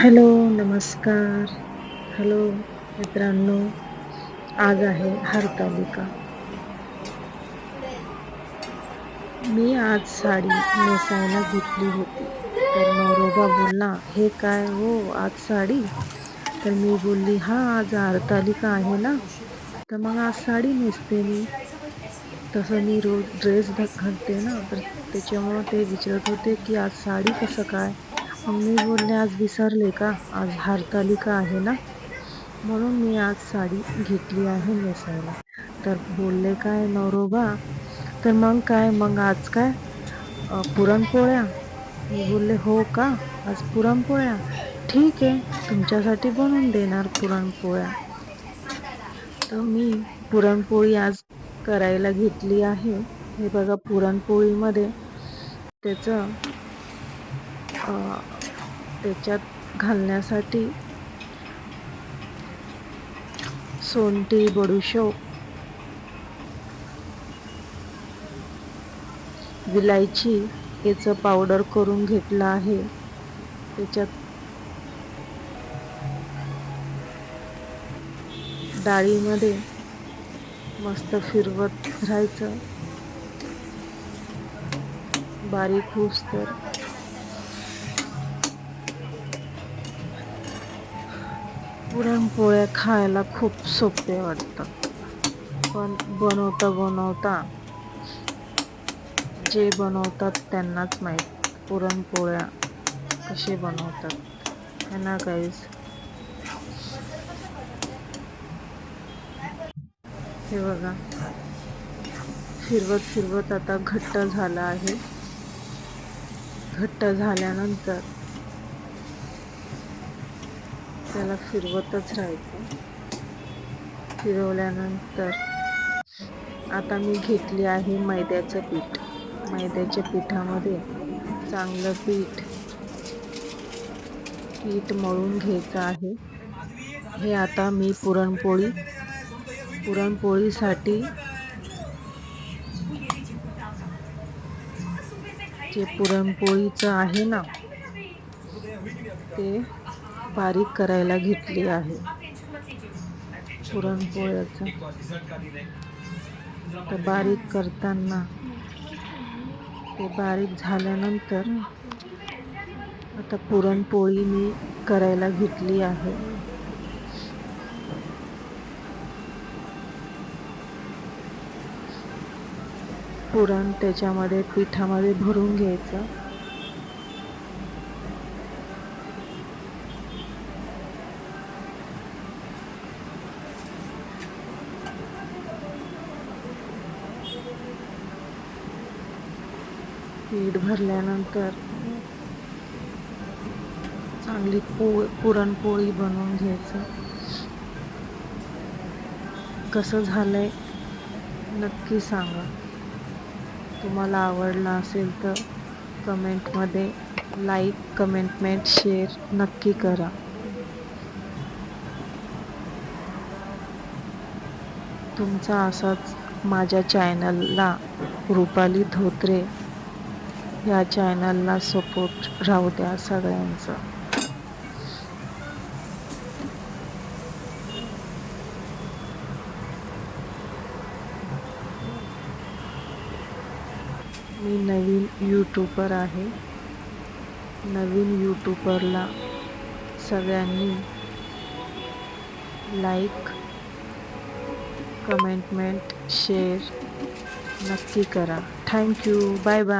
Hello नमस्कार. Hello मित्रांनो आज आहे हरतालिका. मी आज साडी नेसायला घेतली होती. तर नवरोबा बोलला हे काय हो आज साडी? तर मी बोलली हा आज हरतालिका आहे ना. तर मग आज साडी नेसते मी. तसं मी रोज ड्रेस घालते ना. तर त्याच्यामुळं ते विचारत होते की आज साडी कसं काय? मी बोलले आज विसरले का? आज हरतालिका आहे ना? म्हणून मी आज साडी घेतली आहे नेसायला. तर बोलले काय नवरोबा? तर मग काय? मग आज काय? पुरणपोळ्या? मी बोलले हो का? आज पुरणपोळ्या? ठीक आहे तुमच्यासाठी बनवून देणार पुरणपोळ्या. तर मी पुरणपोळी आज करायला घेतली आहे. हे बघा पुरणपोळीमध्ये त्याचं त्याच्यात घालण्यासाठी सोंटी बडुशोप विलायची याचं पावडर करून घेतलं आहे. त्याच्यात डाळीमध्ये मस्त फिरवत राहायचं. बारीक होस तर. पुरणपोळ्या खायला खूप सोपे वाटतात पण बनवता बनवता जे बनवतात त्यांनाच माहीत. पुरणपोळ्या कसे बनवतात त्यांना काहीच. हे बघा. फिरवत फिरवत आता घट्ट झाला आहे. घट्ट झाल्यानंतर त्याला फिरवतच राहायचं. फिरवल्यानंतर आता मी घेतली आहे मैद्याचं पीठ. मैद्याच्या पिठामध्ये चांगलं पीठ पीठ मळून घ्यायचं आहे. हे आता मी पुरणपोळी पुरणपोळीसाठी जे पुरणपोळीचं आहे ना ते बारीक करायला घेतली आहे. पुरणपोळ्याचं. तर बारीक करताना ते बारीक झाल्यानंतर आता पुरणपोळी मी करायला घेतली आहे. पुरण त्याच्यामध्ये पिठामध्ये भरून घ्यायचं. पीठ भरल्यानंतर चांगली पो पुरणपोळी बनवून घ्यायचं. कसं झालंय नक्की सांगा. तुम्हाला आवडला असेल तर कमेंटमध्ये लाईक कमेंटमेंट शेअर नक्की करा. तुमचा असाच माझ्या चॅनलला रुपाली धोत्रे या चॅनलला सपोर्ट राहू द्या सगळ्यांचं. मी नवीन यूट्यूबर आहे. नवीन यूट्यूबरला सगळ्यांनी लाईक कमेंटमेंट शेअर नक्की करा. Thank you bye bye